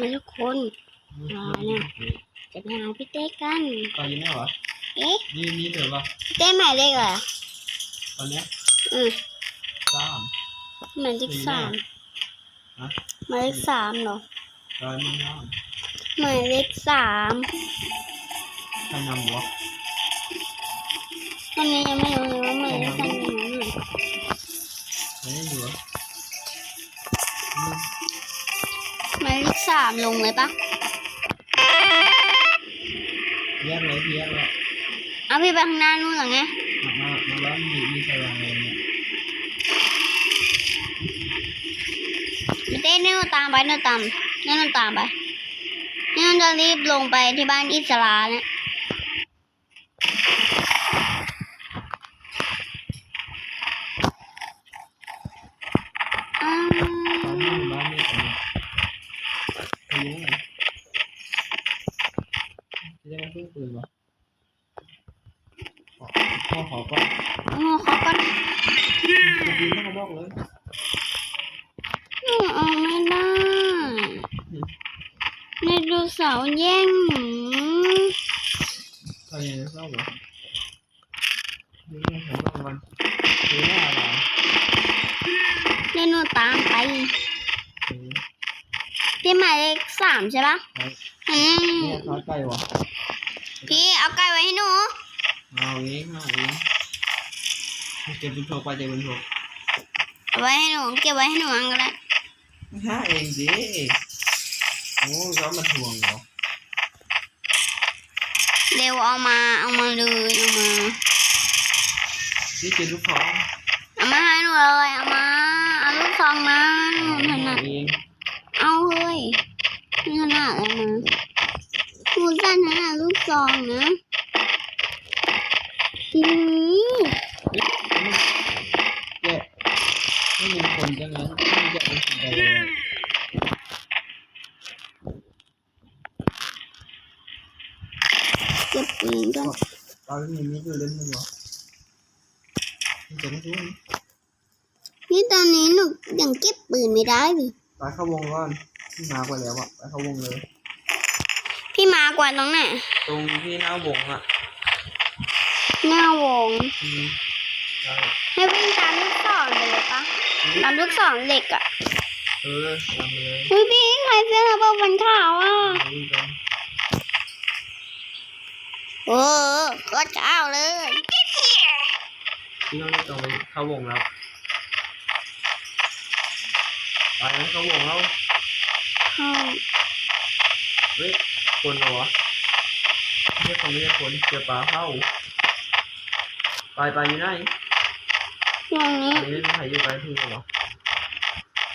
มาทุกคนอ่าเนี่ยจะไปหาพี่เต้กันตอนนี้ไม่เหรอเอ๊ะนี่นี่เถอะปะพี่เต้หมายเลขอะไรอะตอนเนี้ยอืมสามหมายเลขสามฮะหมายเลขสามเหรอตอนนี้น้หมายเลขสามำใครนำวะตอนนี้ยังไม่รู้เลยว่าหมายเลขสามอยู่ไหนใคร สามลงเลยปะแยกเลยแยกเลยเอาพี่ไปข้างหน้านู่นเหรอไงมามามาแล้วมีมีใครวางเลยเนี่ยพี่เต้เนี่ยตามไปเนี่ยตามเนี่ยมันตามไปเนี่ยมันจะรีบลงไปที่บ้านอิสลาเนี่ยอ้าว ตอนนี้อยู่บ้านนี่ตอนนี้ใครอยู่ไหน จะได้มาพึ่งปืนวะขอพ่อขอก่อนโอ้เขาก็จะดีไม่เขาบอกเลยเอาไม่ได้ในดูเสาร์แย่งหนูใครยังไม่เข้าวะนี่ไงผมลองมันดูหน้าอะไรเดี๋ยวหนูตามไปเออที่หมายเลขสามใช่ปะครับอืมเนี่ยทอดไก่วะ พี่เอาไก่ไว้ให้หนู เอาเองเอาเองเก็บบุญโชคไปเก็บบุญโชคเอาไว้ให้หนูเก็บไว้ให้หนูอันก็ได้ห้าเองดิโอ้ย้อนมาทวงเหรอเร็วเอามาเอามาเลยเอามานี่เก็บลูกท้องเอามาให้หนูเลยเอามาเอาลูกซองมาหนูถนัดเอง เอาเฮ้ยไม่ถนัดอะไรมาหนูสั้นถนัดลูก ซองนะอือแกะไม่มีคนจังนั้นไม่จะเป็นคนใดเลยเก็บปืนก่อนตอนนี้มีอยู่เล่นมึงเหรอมันจะไม่รู้นี่ตอนนี้หนูยังเก็บปืนไม่ได้เลยไปเข้าวงก่อนที่มาไปแล้วอะไปเข้าวงเลย มากว่าตรงไหนตรงที่หน้าวงอะหน้าวงอืมใช่ให้วิ่งตามลูกศรไปเลยปะตามลูกศรเหล็กอะเออทำไปเลยเฮ้ยพี่ใครเสื้อระเบิดฟันขาวอะเอาวิ่งกันโอ้ก็เจ้าเลยพี่ต้องตรงไปเข้าวงแล้วไปไหมเข้าวงแล้ว เข้าเฮ้ย คนเหรอวะไม่ใช่คนไม่ใช่คนเจอปลาเข้าไปไปอยู่ไหนอย่างนี้อันนี้มีใครอยู่ใกล้พี่เหรอ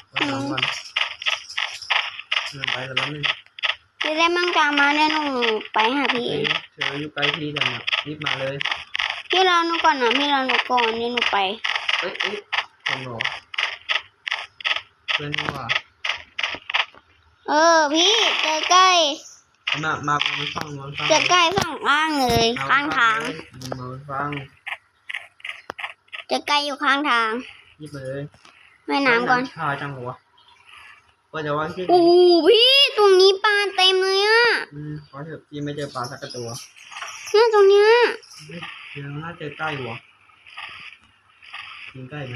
ไปสองวันเดินไปกันแล้วนึงจะได้มั่งกลางมาเนี่ยหนูไปหาพี่เฮ้ยเธออยู่ใกล้พี่กันอะรีบมาเลย พี่รอหนูก่อนนะพี่รอหนูก่อนเดี๋ยวหนูไป เอ้ยเอ้ยคนเหรอเพื่อนนี่ว่าเออพี่เจอใกล้ มามามาฟังมาฟังเจอใกล้ฝั่งล่างเลยข้างทางมาฟังเจอใกล้อยู่ข้างทางรีบไปเลยแม่น้ำก่อนชาจังหัวว่าจะว่าขึ้นโอ้โหพี่ตรงนี้ปลาเต็มเลยอะอืมเพราะเถอะพี่ไม่เจอปลาสักตัวเนี่ยตรงเนี้ยเดี๋ยวน่าจะใกล้หัวยิงใกล้ไหม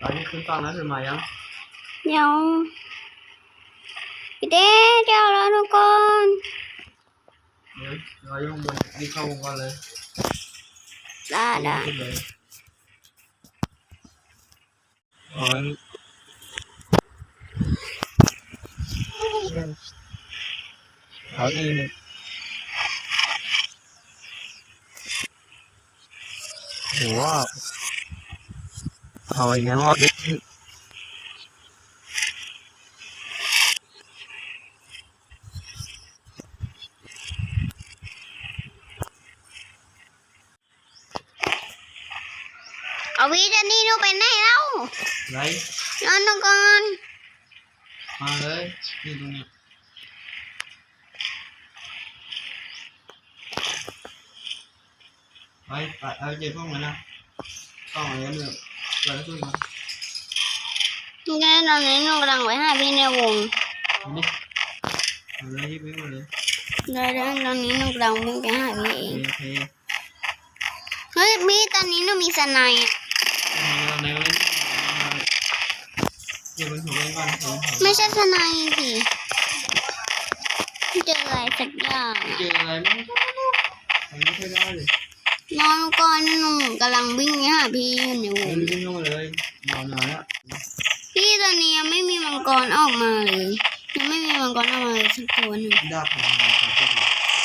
ตอนนี้ขึ้นฟังแล้วถึงมายังเดี๋ยวพี่เต้เดี๋ยวรอหนูก่อนเดี๋ยวเราอยู่ข้าง บนรีบเข้าวงก่อนเลยได้ได้ขึ้นเลยอ๋อเขาดีเลยโหเอาอย่างเงี้ย ว่าเอาพี่เจนนี่หนูไปไหนแล้วไรรอหนูก่อนมาเลยนี่ตรงนี้ไปไปเอาเจ็บพวกมันนะต้องอะไรเนี่ยเราขึ้นมานี่ไงตอนนี้หนูกำลังไว้หาพี่ในวงนี่เอาเลยยิบไปหมดเลยเดี๋ยวเดี๋ยวตอนนี้หนูกำลังวิ่งไปหาพี่เอโองเคเฮ้ยพี่ตอนนี้หนูมีสไนด์อะ เราในเล่นเดี๋ยวมันถูกเล่นก่อนถูกไม่ใช่สนด์สิเจออะไรสักอย่างเจออะไรไม่รู้ไม่ค่อยได้เลยนอนก่อนหนูกำลังวิ่งหาพี่อยู่นวไม่งรู้วิ่งเข้ามาเลยนอนนานแล้วพี่ตอนนี้ยังไม่มีมังกรออกมาเลยยังไม่มีมังกรออกมาเลยสักตัวหนึ่งดาบของมัน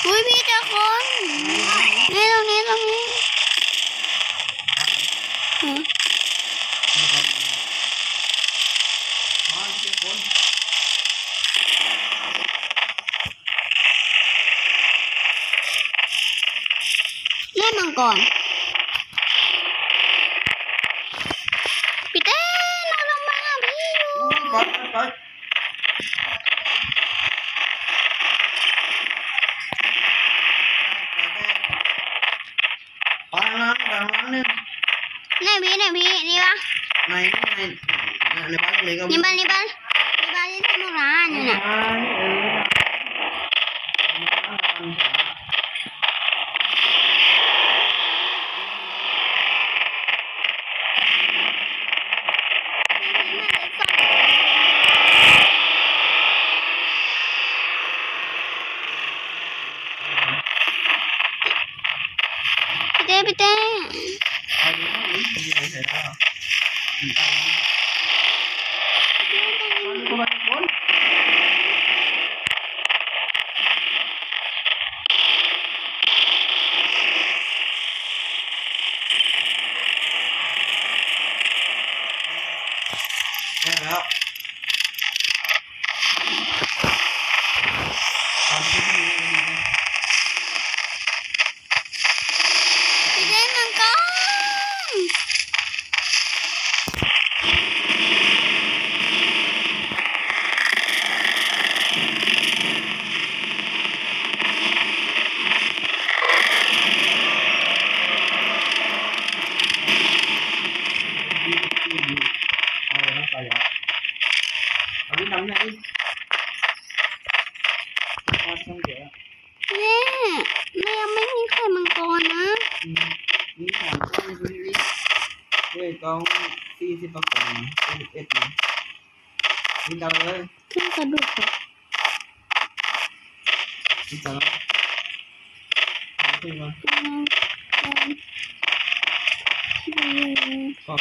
อุ้ยพี่เจอคนนี่ตรงนี้ตรงนี้ฮะ มีคน อ๋อเจ้าคนเล่นมังกรพี่เต้เราลงมาหาพี่อยู่ไปไปไปล้างล้างล้างเนี่ยไหนพี่ไหนพี่นี่ปะในในในบ้านเล็กก็นี่บ้านนี่บ้านนี่บ้านที่ ทำร้านอยู่น่ะ พี่เต้พี่เต้ แล้ว พี่เต้มังกรเนี่ยเรายังไม่มีไข่มังกรนะ นี่สามต้นนี่ ด้วยกองสี่สิบประกอบสี่สิบเอ็ดนี่นี่ดาวเลยขึ้นกระดูกเหรอนี่ดาวขึ้นมาอืมอืมอืมก็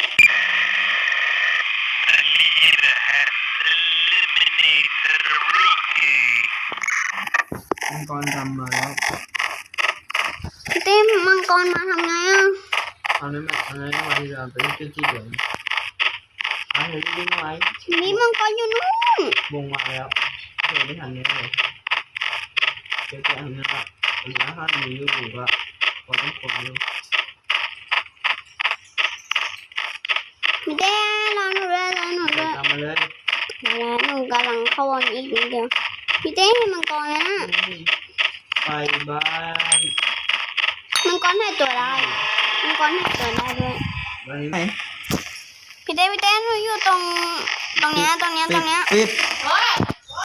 มังกรดำมาแล้ว พี่เต้มังกรมาทำไงอะ เอานั้นมาเอานั้นมาที่เราไปที่ที่เหลืองเอาเดี๋ยววิ่งไว้มีมังกรอยู่นู่นวงมาแล้วเดี๋ยวไม่ทันนี้เลยเดี๋ยวจะอันนั้นละอันนี้ถ้ามีอยู่ก็ก็ต้องคนอยู่พี่เต้รอหนูด้วยรอหนูด้วยตามมาเลยแล้วหนูกำลังเข้าวันอีกนิดเดียวพี่เต้ให้มังกรนะไปบ้านมังกรให้ตัวได้ มังกรให้ตัวได้ด้วยบ้านไหนพี่เต้พี่เต้หนูอยู่ตรง ตรงเนี้ยตรงเนี้ยตรงเนี้ย ปิด เฮ้ย